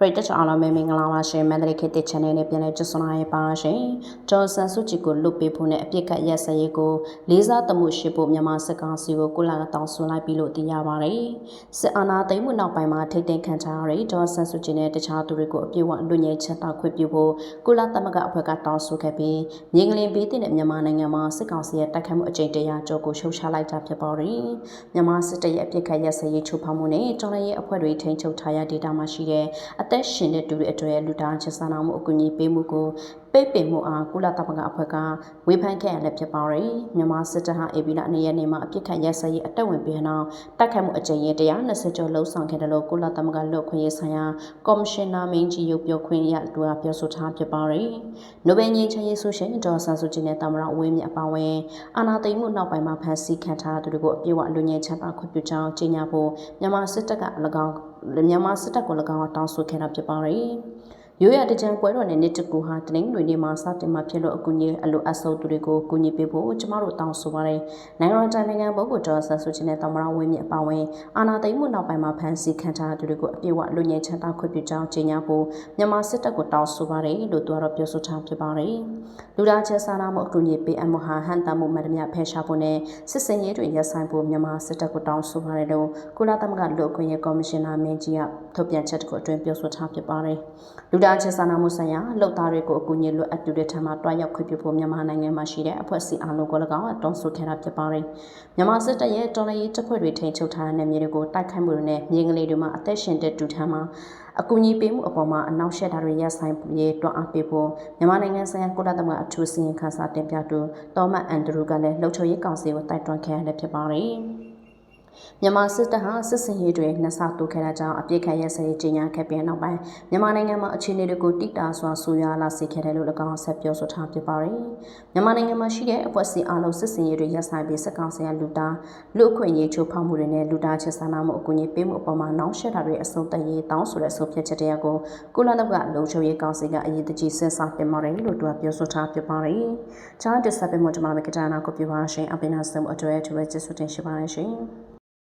ပရိသတ်အားလုံးပဲမင်္ဂလာပါရှင်မန္တလေးခေတ်သစ် channel နဲ့ပြန်လည်ကြိုဆိုလာရပါရှင်။ကျော်ဆန်စုကြည်ကိုလွတ်ပေးဖို့နဲ့အပြစ်ကတ်ရက်စရေးကိုလေးစားသမှုရှိဖို့မြန်မာစစ်ကောင်စီကိုကုလကတောင်းဆိုလိုက်ပြီးလို့သိရပါတယ်။စစ်အာဏာသိမ်းမှုနောက်ပိုင်းမှာထိတ်သိမ်းခံထားရတဲ့ကျော်ဆန်စုကြည်နဲ့တခြားသူတွေကိုအပြည့်အဝလွတ်ငြိမ်းချမ်းသာခွင့်ပြုဖို့ကုလသမဂ္ဂအဖွဲ့ကတောင်းဆိုခဲ့ပြီးမြေငလင်ဘေးတင်တဲ့မြန်မာနိုင်ငံမှာစစ်ကောင်စီရဲ့တိုက်ခိုက်မှုအကြိမ်တရာကျော်ကိုရှုတ်ချလိုက်တာဖြစ်ပါတယ်။မြန်မာစစ်တပ်ရဲ့အပြစ်ကတ်ရက်စရေးချိုးဖောက်မှုနဲ့ကျော်ရဲအဖွဲ့တွေထိန်းချုပ်ထားရဒေတာမှာရှိတဲ့အသက်ရှင်တဲ့သူတွေအတွက်လူသားချင်းစာနာမှုအကူအညီပေးမှုကို ပိတ်ပင်မှုအားကုလသမဂ္ဂအဖွဲ့ကဝေဖန်ခဲ့ရလည်းဖြစ်ပါတယ်။မြန်မာစစ်တပ်ဟာအေဗီလာအနေနဲ့နေမှာအပြစ်ခတ်ရက်စက်ရေးအတက်ဝင်ပြီးနောက်တိုက်ခတ်မှုအကြိမ်ရေ120ကျော်လှုံ့ဆော်ခဲ့တယ်လို့ကုလသမဂ္ဂလူ့ခွင့်ရေးဆိုင်ရာကော်မရှင်နာမင်းကြီးရုပ်ပြောခွင့်ရသူကပြောဆိုထားဖြစ်ပါတယ်။နိုဘယ်ငြိမ်းချမ်းရေးဆိုရှင်ဒေါ်ဆန်စုကြည်နဲ့တမရဝင်းမြအပါအဝင်အာဏာသိမ်းမှုနောက်ပိုင်းမှာဖမ်းဆီးခံထားသူတွေကိုအပြည့်အဝလူငယ်ချမ်းသာခွင့်ပြုကြောင်းကြေညာဖို့မြန်မာစစ်တပ်က၎င်းမြန်မာစစ်တပ်က၎င်းတောင်းဆိုခဲ့တာဖြစ်ပါတယ်။ ရိုးရတကြံပွဲတော်နဲ့နှစ်တကူဟာတနင်္ဂနွေနေ့မှာစတင်မှာဖြစ်လို့အကူအညီအလိုအဆုပ်သူတွေကိုကူညီပေးဖို့ကျမတို့တောင်းဆိုပါတယ်။နိုင်ငံတော်တိုင်းနိုင်ငံဘုတ်ကိုဒေါ်ဆန်ဆိုချင်တဲ့သမ္မတဝင်းမြအပါဝင်အာဏာသိမ်းမှုနောက်ပိုင်းမှာဖမ်းဆီးခံထားသူတွေကိုအပြည့်အဝလူငယ်ချမ်းသာခွင့်ပြုကြောင်းကြေညာဖို့မြန်မာစစ်တပ်ကတောင်းဆိုပါတယ်လို့သူကတော့ပြောဆိုထားဖြစ်ပါတယ်။လူသားချင်းစာနာမှုအကူအညီပေးအပ်မှုဟာဟန်တာမှုမှန်သမျှဖယ်ရှားဖို့နဲ့စစ်စင်ရေးတွေရပ်ဆိုင်ဖို့မြန်မာစစ်တပ်ကတောင်းဆိုပါတယ်လို့ကုလသမဂ္ဂလူ့အခွင့်အရေးကော်မရှင်နာမင်းကြီးကထုတ်ပြန်ချက်တခုအတွင်းပြောဆိုထားဖြစ်ပါတယ်။လူသားချင်းစာနာမှုဆိုင်ရာလှုပ်သားတွေကိုအကူအညီလိုအပ်သူတွေထံမှတွားရောက်ခွင့်ပြုဖို့မြန်မာနိုင်ငံမှာရှိတဲ့အဖွဲ့အစည်းအားလုံးကို၎င်းတောင်းဆိုခဲ့တာဖြစ်ပါတယ်။မြန်မာစစ်တပ်ရဲ့တော်လှန်ရေးတပ်ဖွဲ့တွေထိန်းချုပ်ထားတဲ့မြေတွေကိုတိုက်ခိုက်မှုတွေနဲ့မြေငလေးတွေမှာအသက်ရှင်တဲ့တူထမ်းမှာအကူအညီပေးမှုအပေါ်မှာအနောက်ရှက်တာတွေရပ်ဆိုင်ရေးတွန်းအားပေးဖို့မြန်မာနိုင်ငံဆိုင်ရာကုလသမဂ္ဂအထူးစီရင်ခန်းစာတင်ပြသူတော်မတ်အန်ဒရူကလည်းလှုပ်ချိုးရေးကောင်စီကိုတိုက်တွန်းခဲ့ရဖြစ်ပါတယ်။ မြန်မာစစ်တပ်ဟာစစ်စင်ရေးတွေနှဆတိုးခဲ့တာကြောင့်အပြစ်ခံရစရေးကြီးညာခဲ့ပြီးနောက်ပိုင်းမြန်မာနိုင်ငံမှာအခြေအနေတွေကိုတိတာစွာဆူရွာလာစေခဲ့တယ်လို့၎င်းဆက်ပြောဆိုထားပြပါတယ်။မြန်မာနိုင်ငံမှာရှိတဲ့အဖွဲ့အစည်းအလုံးစစ်စင်ရေးတွေရပ်ဆိုင်ပြီးစက်ကောင်ဆရာလူသားလူအခွင့်အရေးချိုးဖောက်မှုတွေနဲ့လူသားချက်ဆန္ဒမှုအကူအညီပေးမှုအပေါ်မှာနှောင့်ယှက်တာတွေအဆုံးသတ်ရေးတောင်းဆိုတဲ့ဆိုဖြတ်ချက်တရားကိုကုလသမဂ္ဂလုံခြုံရေးကောင်စီကအရေးတကြီးစဉ်းစားပြင်ပါတယ်လို့သူကပြောဆိုထားပြပါတယ်။ဂျားဒစ်ဆက်ပင်မကျွန်တော်တို့ကတာနာကိုပြပါရှင်အပင်နာစမှုအတွက်သူပဲကျေးဇူးတင်ရှိပါတယ်ရှင်။